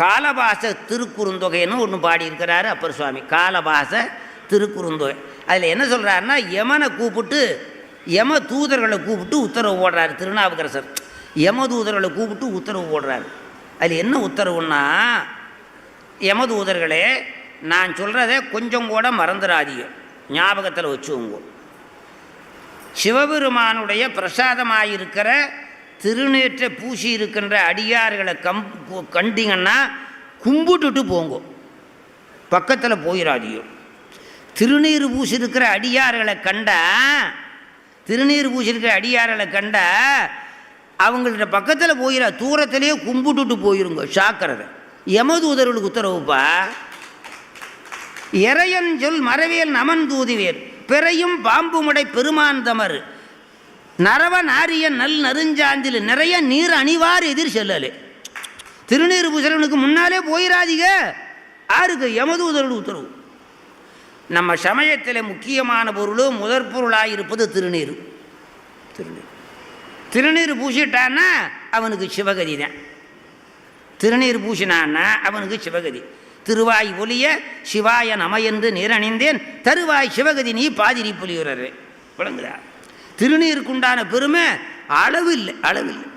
காலபாச திருக்குறுந்தொகைன்னு ஒன்று பாடியிருக்கிறாரு அப்பர் சுவாமி காலபாச திருக்குறுந்தொகை. அதில் என்ன சொல்கிறாருன்னா யமனை கூப்பிட்டு யம தூதர்களை கூப்பிட்டு உத்தரவு போடுறாரு திருநாவுக்கரசர். யம தூதர்களை கூப்பிட்டு உத்தரவு போடுறாரு. அதில் என்ன உத்தரவுன்னா யம தூதர்களே நான் சொல்கிறத கொஞ்சம் கூட மறந்துடாதீங்க. ஞாபகத்தில் வச்சுவோங்க சிவபெருமானுடைய பிரசாதமாயிருக்கிற திருநீற்றை பூசி இருக்கின்ற அடியார்களை கம் கண்டிங்கன்னா கும்பிட்டுட்டு போங்க. பக்கத்தில் போயிடாதியோ திருநீர் பூசி இருக்கிற அடியார்களை கண்டா திருநீர் பூசி இருக்கிற அடியார்களை கண்டா அவங்கள்ட்ட பக்கத்தில் போயிடா தூரத்திலேயே கும்பிட்டுட்டு போயிருங்க சாக்கிறத யமதூதர்களுக்கு உத்தரவுப்பா? இறையன் சொல் மறவியல் நமன் தூதிவேர் பிறையும் பாம்புமுடை பெருமான் தமறு. நரவ நாரிய நல் நறுஞ்சாந்தில் நிறைய நீர் அணிவார் எதிர் செல்லலே. திருநீர் பூசலனுக்கு முன்னாலே போயிடாதீங்க ஆருக்கு உதரடு உத்தரவு. நம்ம சமயத்தில் முக்கியமான பொருளும் முதற் பொருளாக இருப்பது திருநீர். திருநீர். திருநீர் பூசிட்டான்னா அவனுக்கு சிவகதி தான். திருநீர் பூசினான்னா அவனுக்கு சிவகதி. திருவாய் ஒலிய சிவாய நமையென்று நீரணிந்தேன். தருவாய் சிவகதி நீ பாதிரி புலியுறே விளங்குதா? திருநீருக்குண்டான பெருமை அளவு இல்லை அளவு இல்லை